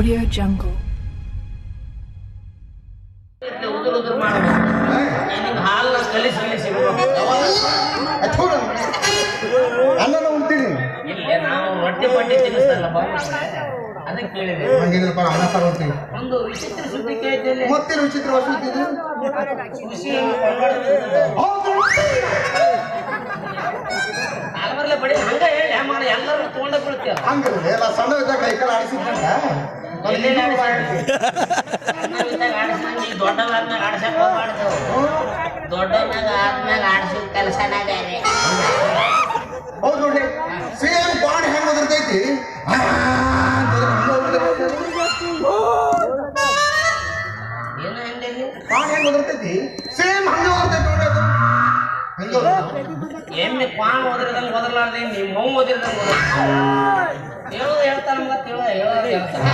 Audio Jungle. ಎಲ್ಲರೂ ತಗೊಂಡ ಎಲ್ಲ ಸಣ್ಣ ಇದ್ದಾಗ ಕೈ ದೊಡ್ಡವಾದ್ಮೇಲೆ ಆಡ್ಸಕ್ ಹೋಗ್ಬಾರ್ದು ದೊಡ್ಡವ್ನಾಗ ಆದ್ಮೇಲೆ ಆಡ್ಸೋ ಕೆಲಸನ ಬೇರೆ. ಹೌದು ನೋಡಿ ಸೇಮ್ ಬಾಣ್ ಹೆಂಗ್ ಹಂಗ ಏನು ಹೆಂಗೆ ಬಾಣ್ ಹೆಂಗ್ ಸೇಮ್. ಎಮ್ಮೆ ಕ್ವಾನ್ ಓದಿರ್ದಂಗೆ ಓದಲಾರ್ದೆ ನಿಮ್ಮ ಮೌ ಓದಿರ್ದಂಗೆ ಹೇಳೋದು ಹೇಳ್ತಾನ ಮಗ ತಿಳ ಹೇಳೋದು ಹೇಳ್ತಾನ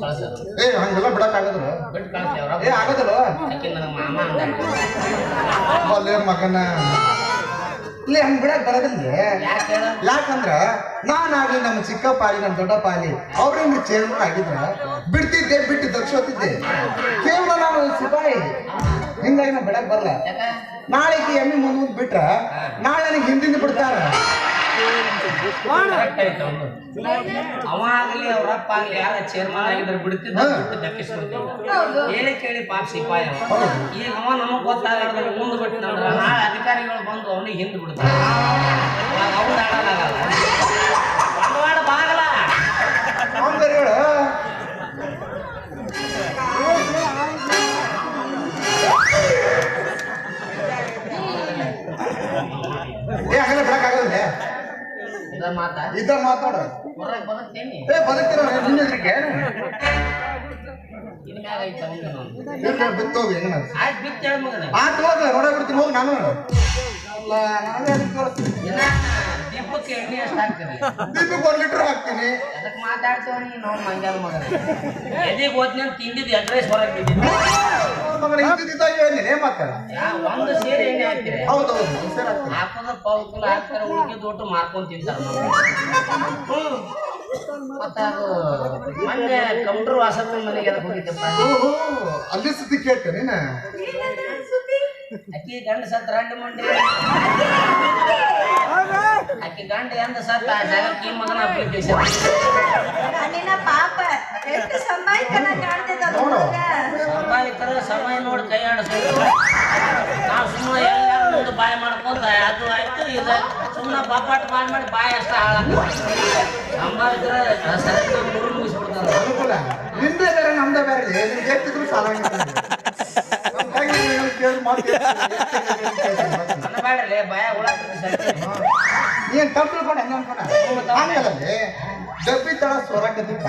ಕಳ್ಸೋದು ಏ ಹಂಗೆಲ್ಲ ಬಿಡಕ್ ಆಗದ್ರ ಏ ಅಂದ ಅಲ್ಲೇ ಮಗನ. ಇಲ್ಲಿ ಹಂಗ್ ಬಿಡಕ್ ಬರೋದಿಲ್ಲ ಯಾಕೆ ಹೇಳ? ಯಾಕಂದ್ರ ನಾನಾಗ್ಲಿ ನಮ್ಮ ಚಿಕ್ಕಪ್ಪ ಪಾಲಿ ನಮ್ಮ ದೊಡ್ಡ ಪಾಲಿ ಅವ್ರಿಂದ ಚೇರ್ಮನ್ ಆಗಿದ್ರ? ಬಿಡ್ತಿದ್ದೆ ಬಿಟ್ಟು ದಕ್ಷೋತಿದ್ದೆ ಕೇವಲ ನಾನು ಸಿಪಾಯಿ. ಹಿಂಗಾಗಿ ನಾ ಬಿಡಕ್ ಬರಲ್ಲ ಯಾಕ? ನಾಳೆಗೆ ಎಮ್ಮಿ ಮುಂದ್ ಮುಂದ್ ಬಿಟ್ರ ನಾಳೆ ನನಗೆ ಹಿಂದಿಂದ ಬಿಡ್ತಾರ. ಕರೆಕ್ಟ್ ಆಯ್ತು ಅವ್ನು. ಅವ ಆಗಲಿ ಅವ್ರ ಅಪ್ಪ ಆಗಲಿ ಯಾರ ಚೇರ್ಮನ್ ಆಗಿದ್ರೆ ಬಿಡ್ತಿದ್ದ ಹಾ. ಬಿಟ್ಟು ದಕ್ಕಿಸ್ಬಿಡ್ತಿದ್ದ ಹೇಳಿ ಕೇಳಿ ಪಾಪ ಸಿಪಾಯಿ ಅವ. ಈಗ ಅವ ನಮಗ್ ಗೊತ್ತಾಗಲ್ಲ ಮುಂದೆ ಬಿಟ್ಟು ನಾಳೆ ಅಧಿಕಾರಿಗಳು ಬಂದು ಅವನಿಗೆ ಹಿಂದೆ ಬಿಡ್ತಾರೆ. ಅವ್ನು ಆಡಲಾಗಲ್ಲ ಬಂಡವಾಳ ಬಾಗಲ ಏ ಹಂಗೆಲ್ಲ ಬಿಡಕ್ ಆಗಲ್ಲ ಇದ ಮಾತ? ಇದ್ದ ಮಾತಾಡ. ಏ ಬದುಕ್ತಿರೋ ನಿನ್ನ ಹೆದ್ರಿಕೆ ಇನ್ಮ್ಯಾಗ ಐತೆ ಅವ್ನು ಬಿತ್ತೋಗಿ ಹೆಂಗ ಆಯ್ತು ಹೋಗ ನೋಡ ಬಿಡ್ತೀನಿ ಹೋಗಿ ನಾನು. ದೀಪಕ್ಕೆ ಒಂದು ಲೀಟರ್ ಹಾಕ್ತೀನಿ. ಅದಕ್ಕೆ ಮಾತಾಡ್ತೇವ ನೀನು ನೋಡ್ ಮಂಗ್ಯಾನ ಮಗನ. ಎದೆಗೆ ಹೋದ್ನಿ ತಿಂದಿದ್ದು ಅಡ್ರೆಸ್ ಹೊರಗೆ ಬಿದ್ದಿದ್ದು ಇದ್ದಿದ್ದ ಮಕ್ಕಳ ಯಾ, ಒಂದು ಸೇರಿ ಎಣ್ಣೆ ಹಾಕ್ತೀರಿ? ಹೌದು ಹೌದು ಪೌಕಲ್ ಹಾಕ್ತಾರೆ. ಒಟ್ಟು ಮಾರ್ಕೊಂಡ್ ತಿಂತಾರ ಮೊನ್ನೆ ಕಂಪ್ಯೂಟರ್ ಮನೆಗೆ ಅದಕ್ಕೆ ಹೋಗಿದ್ದಪ್ಪ? ಓಹೋ ಅಲ್ಲಿ ಸುದ್ದಿ ಕೇಳ್ತೇನೆ ನೀನು? ಅಕ್ಕಿ ಗಂಡ ಸತ್ ರಂಡ ಮುಂಡಿ. ಅಕ್ಕಿ ಗಂಡ ಎಂದ ಸತ್ ಆ ಜಾಗಕ್ಕೆ ಈ ಮಗನ ಅಪ್ಲಿಕೇಶನ್. ಪಾಪ ಎಷ್ಟು ಸಂಭಾಯ್ಕನ ಕಾಣ್ತೈತ ಅದು ನೋಡು. ಹುಡುಗ. ಸಂಭಾವಿತರ ಸಮಯ ನೋಡಿ ಕೈ ಆಡಿಸ್ಬೇಕು ನಾವು ಸುಮ್ಮನೆ ಎಲ್ಲಾರು ಮುಂದೆ ಬಾಯಿ ಮಾಡ್ಕೊಂತ ಅದು ಆಯ್ತು ಇದು ಸುಮ್ಮನೆ ಬಪ್ಪಾಟ್ ಮಾಡಿ ಮಾಡಿ ಬಾಯಿ ಅಷ್ಟ ಹಾಳಾಗ್ತದೆ. ಸಂಭಾವಿತರ ಸರಿ ಮೂರು ಮುಗಿಸ್ಬಿಡ್ತಾರೆ. ಅನುಕೂಲ. ನಿಂದೇ ಬೇರೆ ನಮ್ದೇ ಬೇರೆ. ಇದೆ ನಿಮ್ಗೆ ಎತ್ತಿದ್ರು ಸಾಲ ನಮ್ಮ ಕೈಗೆ ನೀವು ಕೇಳಿ ಮಾತು ನನ್ನ ಬೇಡಲೇ ಭಯ ಹುಳ ಸರಿ. ನೀನ್ ತಪ್ಪು ತಿಳ್ಕೊಂಡು ಹೆಂಗ ಅನ್ಕೊಂಡ? ಆಮೇಲೆ ಡಬ್ಬಿ ತಳ ಸೊರಕದಿತ್ತ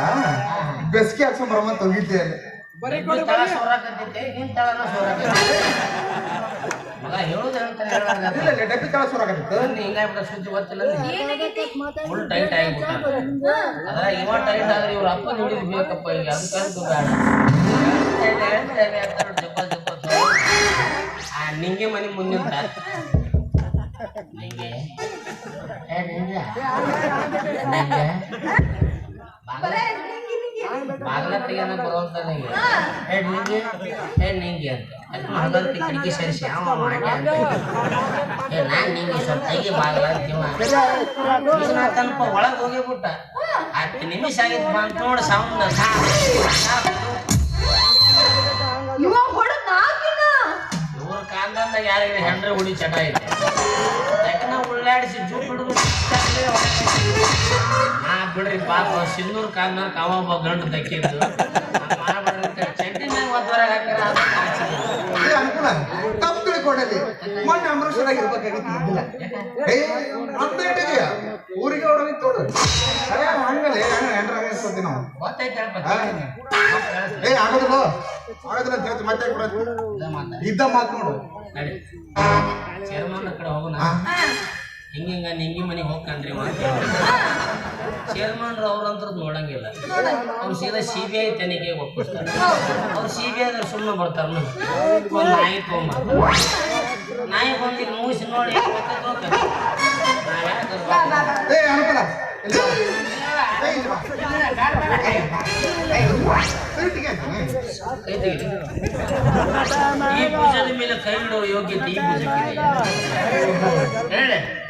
ಬೆಸ್ಗೆ ಹಾಕ್ಸ್ಕೊಂಡ್ ಬರಮಂತ ಹೋಗಿದ್ದೆ ಅಲ್ಲಿ. ಇಬ್ರು ತಳ ಸೋರಾಕತ್ತೈತೆ ನಿನ್ ತಳನ ಸೋರಾಕತ್ತೈತೆ? ಮಗ ಹೇಳುದು ಹೇಳ್ತಾನೆ ಹೇಳುವಾಗ ಇಲ್ಲ ಇಲ್ಲ ಡಬ್ಬಿ ತಳ ಸೊರಕದಿತ್ತು ಹಿಂಗಾಗ್ಬಿಟ್ಟ ಸುದ್ದಿ ಗೊತ್ತಿಲ್ಲ ಫುಲ್ ಟೈಟ್ ಆಗಿಬಿಟ್ಟ. ಅದ್ರ ಇವ ಟೈಟ್ ಆದ್ರೆ ಇವ್ರ ಅಪ್ಪ ಬೇಕಪ್ಪ ಈಗ ಅದಕ್ಕಂತೂ ಬೇಡ. ಆ ನಿಂಗೆ ಮನೆ ಮುಂದಿನ ಏ ನಿಂಗಿ. ಬಾಗ್ಲ ಬರುವಂತ ನಿಂಗೆ. ಏ ನಿಂಗೆ. ಏ ನಿಂಗೆ ಅಂತ. ಅದಕ್ಕೆ ಮಂಗಲ್ತಿ ಕಿಟಕಿ ಸೇರಿಸಿ. ಅವ ಮಾಡಿ ಅಂತ ಏ ನಾನ್ ನಿಂಗೆ ಸ್ವಲ್ಪ ತೆಗಿ ಬಾಗ್ಲ ಅಂತೀವ ತನಪ ಒಳಗೆ ಹೋಗಿಬಿಟ್ಟ. ಹತ್ತು ನಿಮಿಷ ಆಗಿತ್ತು ಬಂತ ನೋಡಿ ಸೌಂಡ್. ಇವ್ರ ಕಾಂದಂದ ಯಾರಿಗೆ ಹೆಂಡ್ರೆ ಹುಡಿ ಚಟ ಐತೆ. ಯಾಕನ ಉಳ್ಳಾಡಿಸಿ ಜೂ ಬಿಡುದು ನಾ ಬಿಡ್ರಿ ಪಾಪ ಸಿನ್ನೂರು ಕಾಲ್ನ ಕಾವ ಗಂಡು ದಕ್ಕಿದ್ದು. ಚಡ್ಡಿ ಮ್ಯಾಗ. ಏ ಅನುಕೂಲ. ತಪ್ಪು ತಿಳ್ಕೊಂಡಲ್ಲಿ. ಮೊನ್ನೆ ಏ ಅಂತ ಇಟ್ಟಿದೀಯ ಊರಿಗೆ ಹೊಡೋಗಿ ತೋಡು ಅರೇ ಹಂಗಲ್ಲ ನಾವು ಏ ಆಗೋದಿಲ್ಲ ಆಗೋದಿಲ್ಲ ಅಂತ ಹೇಳ್ತೀನಿ. ಮತ್ತೆ ಕೊಡೋದು. ಇದ್ದ ಮಾತು. ನೋಡು. ನಡಿ. ಚೇರ್ಮನ್ ಕಡೆ ಹೋಗೋಣ. ಹಿಂಗ ನಿಂಗಿ ಮನೆಗೆ ಹೋಗ್ಕಂಡ್ರಿ ಚೇರ್ಮನ್ರು ಅವ್ರಂತ್ರ ನೋಡಂಗಿಲ್ಲ. ಅವ್ರು ಸೀದಾ ಸಿ ಬಿ ಐ ತನಿಖೆ ಒಪ್ಪಿಸ್ತಾರೆ. ಅವ್ರು ಸಿ ಬಿ ಐದಾಗ ಸುಮ್ಮನೆ ಬರ್ತಾರ ಒಂದು ನಾಯಿ ತೊಗೊಂಬ ನಾಯಿ ಬಂದಿಗೆ ಮುಗಿಸಿ ನೋಡಿ ಈ ಭುಜದ ಮೇಲೆ ಕೈ ಇಡುವ ಯೋಗ್ಯತೆ ಈ ಭುಜಕ್ಕೆ ಹೇಳಿ.